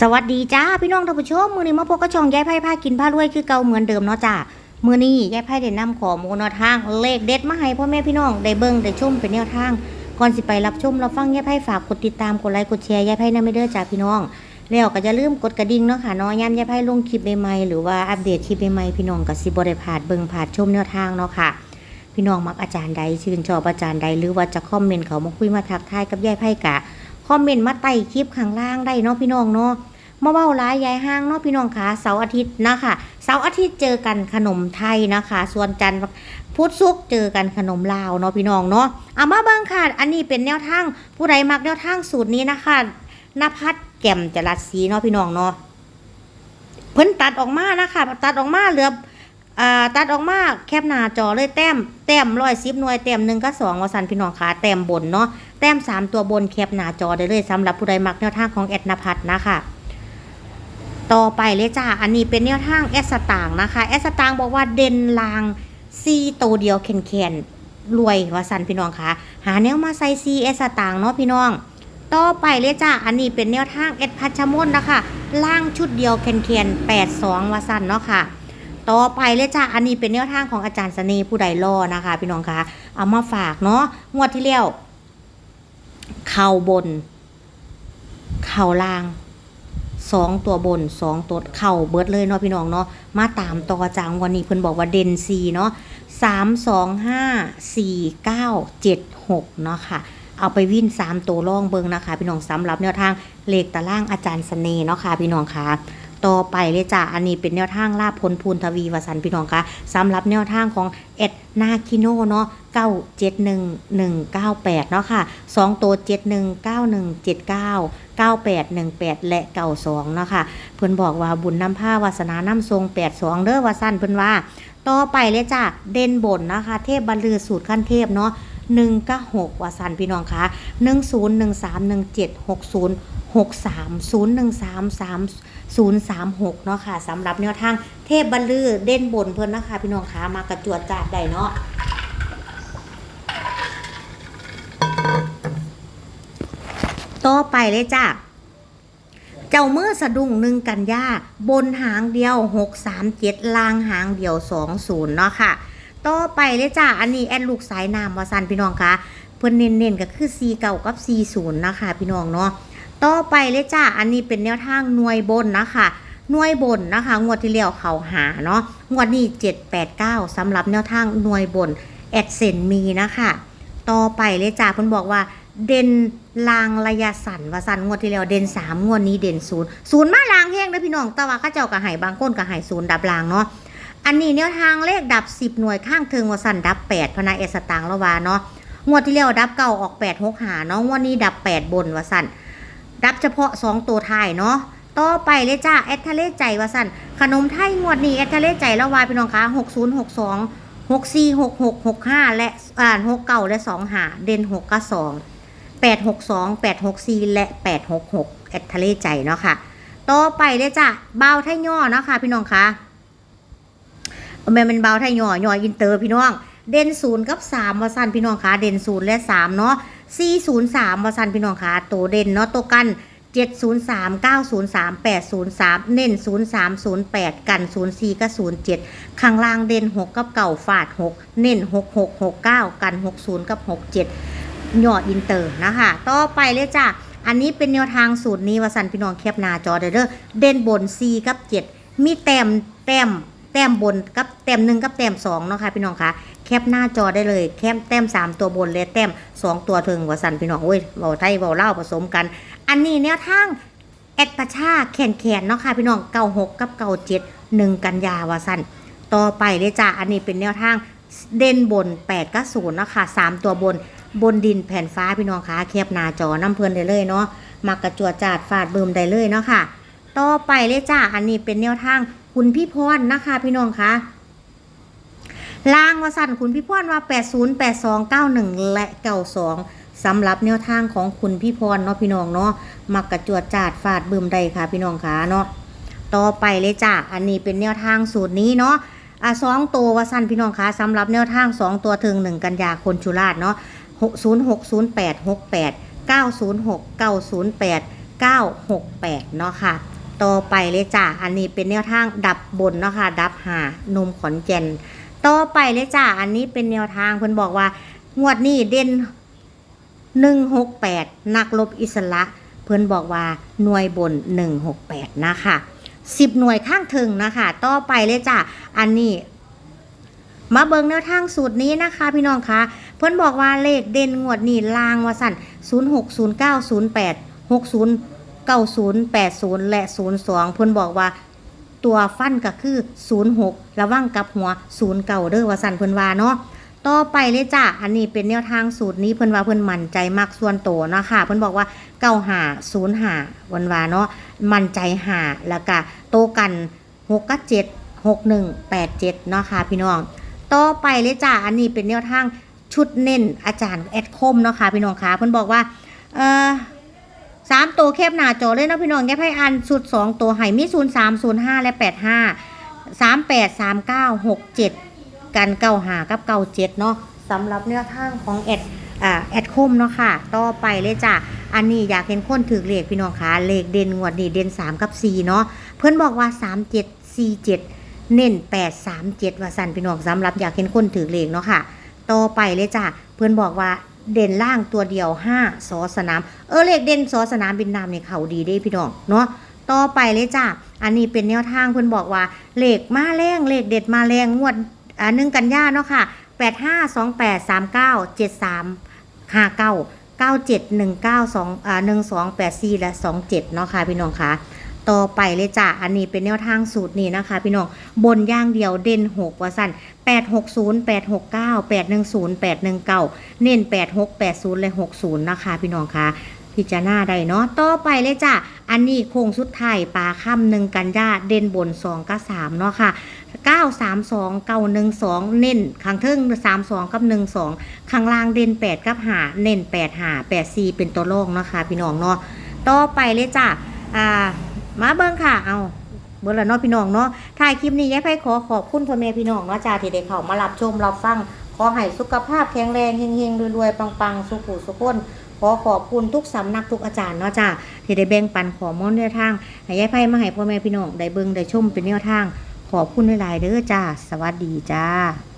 สวัสดีจ้าพี่น้องท่านผู้ชมมือนี้มาพบกับช่องยายไพ่พากินผ้ารวยคือเก่าเหมือนเดิมเนาะจ้ามือนี้ยายไพ่ได้นำข้อมูลแนวทางเลขเด็ดมาให้พ่อแม่พี่น้องได้เบิ่งได้ชมเป็นแนวทางก่อนสิไปรับชมรับฟังยายไพ่ฝากกดติดตามกดไลค์กดแชร์ยายไพ่นะไม่เด้อจ้าพี่น้อง แล้วก็อย่าลืมกดกระดิ่งเนาะค่ะเนาะยามยายไพ่ลงคลิปใหม่ๆหรือว่าอัปเดตคลิปใหม่ๆพี่น้องก็สิบ่ได้พาดเบิ่งพลาดชมแนวทางเนาะค่ะพี่น้องมักอาจารย์ใดชื่นชอบอาจารย์ใดหรือว่าจะคอมเมนต์เขามาคุยมาทักทายกับยายไพ่กะ อมเมนต์มาใต้คลิปข้างล่างได้เนาะพี่น้องเนาะมาเว้าร้ายยายห้างเนาะพี่น้องคะเสาร์อาทิตย์นะคะเสาร์อาทิตย์เจอกันขนมไทยนะคะ ส่วนจันทร์พุธศุกร์เจอกันขนมลาวเนาะพี่น้องเนาะเอามาเบิ่งค่ะ อันนี้เป็นแนวทางผู้ใดมักแนวทางสูตรนี้นะคะนภัสแก่มจรัสสีเนาะพี่น้องเนาะเพิ่นตัดออกมานะคะตัดออกมาเหลือ อ่าตัดออกมาแคบหน้าจอเลยแต้มแต้มร้อยสิบหน่วยแต้มหนึ่งก็สองวสันพี่น้องคะแต้มบนเนาะแต้มสามตัวบนแคบหน้าจอได้เลยสำหรับผู้ใดมักแนวทางของแอดนภัสนะคะต่อไปเลยจ้าอันนี้เป็นแนวทางแอสตางนะคะแอสตางบอกว่าเด่นลางซีโตวเดียวแข็งแขนรวยวสันพี่น้องคะหาแนวมาใส่ซีแอสตางเนาะพี่น้อง ต่อไปเลยจ้าอันนี้เป็นแนวทางเอ็ดพัชมนนะคะล่างชุดเดียวแคนแคนแปดสองวสันเนาะค่ะ ต่อไปเลยจ้าอันนี้เป็นแนวทางของอาจารย์เสน่ห์ผู้ใดรอนะคะ พี่น้องคะเอามาฝากเนาะงวดที่แล้วเข่าบน เข่าล่างสองตัวบนสองตัวเข่าเบิดเลยเนาะพี่น้องเนาะมาตามต่อจางวันนี้เพิ่นบอกว่าเด่นซีเนาะสามสองห้าสี่เก้าเจ็ดหกเนาะค่ะเอาไปวิ่นสามตัวล่องเบิงนะคะ พี่น้องสำหรับแนวทางเลขตารางอาจารย์เสน่ห์เนาะค่ะพี่น้องค่ะ ต่อไปเลยจ้ะอันนี้เป็นแนวทางลาบพลพูนทวีวสันพี่น้องคะสำหรับแนวทางของเอ็ดนาคิโนเนาะเก้าเจ็ดหนึ่งหนึ่งเนาะค่ะสองตัวเจ็ดหนึ่งเก้าหนึ่งเจ็ดเก้า9818 และ 92 เนาะค่ะ เพิ่อนบอกว่าบุญน้ำผ้าวาสนาน้ำทรง 82 เด้อวาสั้นเพิ่อนว่า ต่อไปเลยจ้ะ เด่นบนนะคะ เทพบรรลือสูตรขั้นเทพเนาะ1ก็6วาสันพี่น้องคะ10131760 6 3 0 1 3 3 0 3 6เนาะค่ะสำหรับแนวทางเทพบรรลือเด่นบนเพิ่นนะคะ พี่น้องคะมากระจวดจาดได้เนาะต่อไปเลยจ้ะเจ้าเมื่อสะดุ้งหนึ่งกันยาบนหางเดียวหกสามเจ็ดลางหางเดียวสองศูนย์เนาะค่ะ ต่อไปเลยจ้ะอันนี้แอดลูกสายน้ำวาสันพี่น้องคะเพิ่อนเน้นๆก็คือซีเก่ากับซีศูนย์นะคะ พี่น้องเนาะ ต่อไปเลยจ้ะอันนี้เป็นแนวทางหน่วยบนนะคะหน่วยบนนะคะ งวดที่แล้วเขาหาเนาะ งวดนี้เจ็ดแปดเก้าสำหรับแนวทางหน่วยบนแอดเซนมีนะคะ ต่อไปเลยจ้ะเพิ่นบอกว่าเด่นลางระยะสั้นว่าสั้นงวดที่แล้วเด่นสามงวดนี้เด่นศูนย์ศูนย์มาลางแห้งเด้อพี่น้องแต่ว่าข้าเจ้าก็ให้บางคนก็ให้ศูนย์ดับลางเนาะอันนี้แนวทางเลขดับสิบหน่วยข้างเทิงว่าสั้นดับแปดพนาเอสตางละวาเนาะงวดที่แล้วดับเก้าออกแปดหกหาเนาะงวดนี้ดับแปดบนว่าสั้น ดับเฉพาะสองตัวท้ายเนาะต่อไปเลยจ้าแอดทะเลใจว่าสั้นขนมไทยงวดนี้แอดทะเลใจละวายพี่น้องคะหกศูนย์หกสองหกสี่หกหกหกห้าและอ่าหกเก้าและสองหาเด่นหกกับสอง862 864และ866แอดทะเลใจเนาะค่ะต่อไปเลยจ้ะเบาไทยย่อเนาะค่ะพี่น้องคะแม่นเป็นเบาไทยย่อย่ออินเตอร์พี่น้อง เด่นศูนย์กับ3วาสันพี่น้องคะเด่นศูนย์และ3เนาะ 403วาสันพี่น้องคะตัวเด่นเนาะตัวกัน 703 903 803 เน้น 0308 กัน 04กับ07 ข้างล่างเด่น 6 กับเก่าฝาด 6 เน้น 6669 กัน 60 กับ 67หยอดอินเตอร์นะคะ ต่อไปเลยจ้ะ อันนี้เป็นแนวทางสูตรนี้วสันพี่น้องแคปหน้าจอเด้อเด้อเด่นบน 4 กับ 7 มีแต้มแต้มแต้มบนกับแต้มหนึ่งกับแต้มสองเนาะค่ะพี่น้องคะ ปหน้าจอได้เลย แคปแต้มสามตัวบนและแต้มสองตัวถึงวสันพี่น้องโอ้ยเบาไทยเบาเล่าผสมกัน อันนี้แนวทางแอดประชาแขนแขนเนาะค่ะพี่น้องเก้าหกกับเก้าเจ็ดหนึ่งกันยาวสันต่อไปเลยจ้ะอันนี้เป็นแนวทางเด่นบน8กับ0เนาะค่ะสามตัวบนบนดินแผ่นฟ้าพี่น้องคะแคบหน้าจอน้ำเพลินได้เลยเนาะมักระจวดจาดฟาดบืมได้เลยเนาะค่ะ ต่อไปเลยจ้าอันนี้เป็นแนวทางคุณพี่พรนะคะ พี่น้องคะ ล่างวาสันคุณพี่พรว่า 80 82 91 และ 92สำหรับแนวทางของคุณพี่พรเนาะพี่น้องเนาะมักกระจวดจาดฟาดบืมได้ค่ะพี่น้องคะเนาะต่อไปเลยจ้าอันนี้เป็นแนวทางสูตรนี้เนาะอะสองตัววาสันพี่น้องคะสำหรับแนวทางสองตัวถึงหนึ่งกันยาคนชุราชเนาะ060868 906 908 968เนาะค่ะ ต่อไปเลยจ้าอันนี้เป็นแนวทางดับบนเนาะค่ะดับหานมขอนแก่น ต่อไปเลยจ้าอันนี้เป็นแนวทางเพิ่นบอกว่างวดนี้เด่น168นักลบอิสระ เพิ่นบอกว่าหน่วยบน168นะคะ10หน่วยข้างถึงนะคะต่อไปเลยจ้าอันนี้มาเบิ่งแนวทางสูตรนี้นะคะ พี่น้องคะเพิ่นบอกว่าเลขเด่นงวดนี้ลางว่าสั่น060908 60 90 80 และ 02 เพิ่นบอกว่า ตัวฟันก็คือ 06 ระวังกับหัว09เด้อว่าสั่นเพิ่นว่าเนาะต่อไปเลยจ้ะ อันนี้เป็นแนวทางสูตรนี้เพิ่นว่าเพิ่นมั่นใจมากส่วนโตเนาะค่ะ เพิ่นบอกว่าเก้าหาศูนย์หาวันวาเนาะ มั่นใจหาแล้วก็โตกัน6กับ7 61 87เนาะค่ะพี่น้อง ต่อไปเลยจ้ะ อันนี้เป็นแนวทางชุดเน้นอาจารย์แอดคมเนาะค่ะพี่น้องคะเพิ่นบอกว่า เอ่อ สามตัวแคบหน้าจอเลยเนาะพี่น้องแกให้อันชุดสองตัวให้มีศูนย์สามศูนย์ห้าและแปดห้าสามแปดสามเก้าหกเจ็ดกันเก้าหากับเก้าเจ็ดเนาะสำหรับแนวทางของแอดอ่าแอดคมเนาะค่ะ ต่อไปเลยจ้ะ อันนี้อยากเห็นคนถือเลขพี่น้องคะเลขเด่นงวดนี้เด่นสามกับสี่เนาะ เพื่อนบอกว่าสามเจ็ดสี่เจ็ดเน้น 8 3 7 ว่าสันพี่น้องสำหรับอยากเห็นคนถือเลขเนาะค่ะ ต่อไปเลยจ้ะ เพื่อนบอกว่า เด่นล่างตัวเดียว5สอสนาม เออเลขเด่นสอสนามบินนามเนี่ยเขาดีเด้พี่น้องเนาะต่อไปเลยจ้ะอันนี้เป็นแนวทางเพื่อนบอกว่าเลขมาแรงเลขเด็ดมาแรงงวดอ่าหนึ่งกันยาเนาะค่ะ8 5 2 8 3 9 7 3 5 9 9 7 1 9 2อ่า1 2 8 4และ2 7เนาะค่ะพี่น้องค่ะ ต่อไปเลยจ้ะ อันนี้เป็นแนวทางสูตรนี้นะคะ พี่น้อง บนย่างเดียวเด่น6ว่าสั่น860 869 810 819 เน้น 86 80 และ 60 นะคะ พี่น้องคะพิจารณาได้เนาะต่อไปเลยจ้ะ อันนี้โค้งสุดท้ายปลาค่ำหนึ่งกันยาเด่นบน2กับ3เนาะค่ะ 932 912 เน้นข้างเทิง32 กับ 12 ข้างล่างเด่น 8 กับ5เน้น8 5 8 4 เป็นตัวโลกเนาะคะพี่น้องเนาะต่อไปเลยจ้ะอ่า มาเบิ่งค่ะ เอาเบอร์ละเนาะพี่น้องเนาะถ่ายคลิปนี้ยายไพ่ขอขอบคุณพ่อแม่พี่น้องเนาะจ้าที่ได้เข้ามารับชมรับฟัง ขอให้สุขภาพแข็งแรงเฮงๆรวยๆปังๆ สุขุสุขคนขอขอบคุณทุกสำนักทุกอาจารย์เนาะจ้าที่ได้แบ่งปันขอมูลแนวทางให้ยายไพ่มาให้พ่อแม่พี่น้องได้เบิ่งได้ชมเป็นแนวทาง ขอบคุณหลายๆเด้อจ้า สวัสดีจ้า